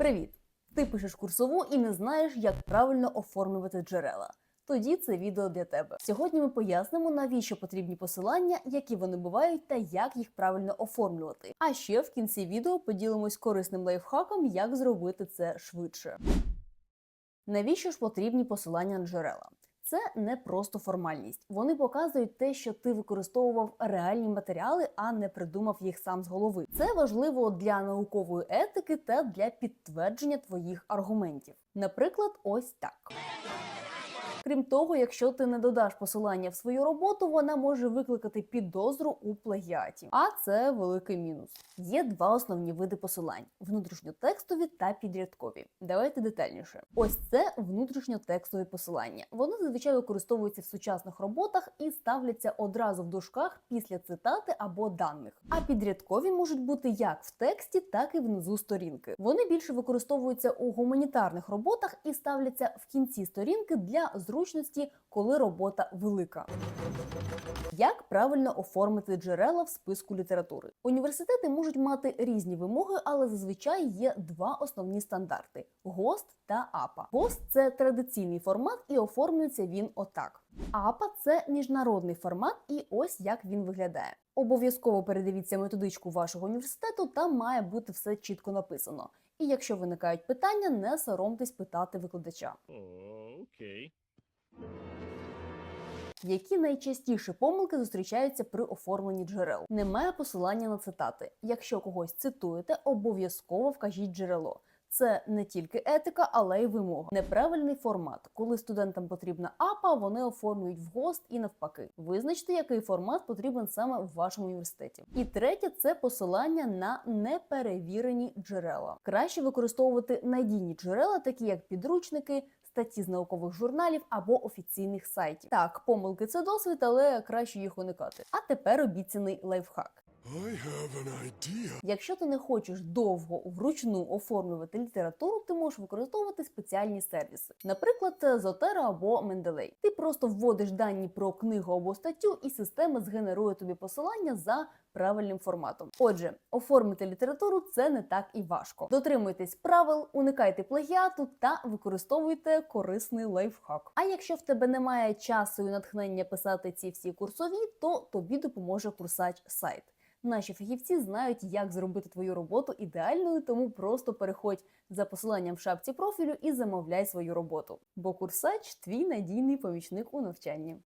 Привіт! Ти пишеш курсову і не знаєш, як правильно оформлювати джерела. Тоді це відео для тебе. Сьогодні ми пояснимо, навіщо потрібні посилання, які вони бувають та як їх правильно оформлювати. А ще в кінці відео поділимось корисним лайфхаком, як зробити це швидше. Навіщо ж потрібні посилання на джерела? Це не просто формальність. Вони показують те, що ти використовував реальні матеріали, а не придумав їх сам з голови. Це важливо для наукової етики та для підтвердження твоїх аргументів. Наприклад, ось так. Крім того, якщо ти не додаш посилання в свою роботу, вона може викликати підозру у плагіаті. А це великий мінус. Є два основні види посилань: внутрішньотекстові та підрядкові. Давайте детальніше. Ось це внутрішньотекстові посилання. Вони зазвичай використовуються в сучасних роботах і ставляться одразу в дужках після цитати або даних. А підрядкові можуть бути як в тексті, так і внизу сторінки. Вони більше використовуються у гуманітарних роботах і ставляться в кінці сторінки для зручності, коли робота велика. Як правильно оформити джерела в списку літератури? Університети можуть мати різні вимоги, але зазвичай є два основні стандарти: ГОСТ та АПА. ГОСТ це традиційний формат, і оформлюється він отак. АПА це міжнародний формат, і ось як він виглядає. Обов'язково передивіться методичку вашого університету, там має бути все чітко написано. І якщо виникають питання, не соромтесь питати викладача. Oh, okay. Які найчастіші помилки зустрічаються при оформленні джерел? Немає посилання на цитати. Якщо когось цитуєте, обов'язково вкажіть джерело. Це не тільки етика, але й вимога. Неправильний формат. Коли студентам потрібна АПА, вони оформлюють в ГОСТ і навпаки. Визначте, який формат потрібен саме в вашому університеті. І третє це посилання на неперевірені джерела. Краще використовувати надійні джерела, такі як підручники. Статті з наукових журналів або офіційних сайтів. Так, помилки це досвід, але краще їх уникати. А тепер обіцяний лайфхак. I have an idea. Якщо ти не хочеш довго вручну оформлювати літературу, ти можеш використовувати спеціальні сервіси, наприклад, Zotero або Mendeley. Ти просто вводиш дані про книгу або статтю, і система згенерує тобі посилання за правильним форматом. Отже, оформити літературу це не так і важко. Дотримуйтесь правил, уникайте плагіату та використовуйте корисний лайфхак. А якщо в тебе немає часу і натхнення писати ці всі курсові, то тобі допоможе курсач сайт. Наші фахівці знають, як зробити твою роботу ідеальною, тому просто переходь за посиланням в шапці профілю і замовляй свою роботу. Бо курсач твій надійний помічник у навчанні.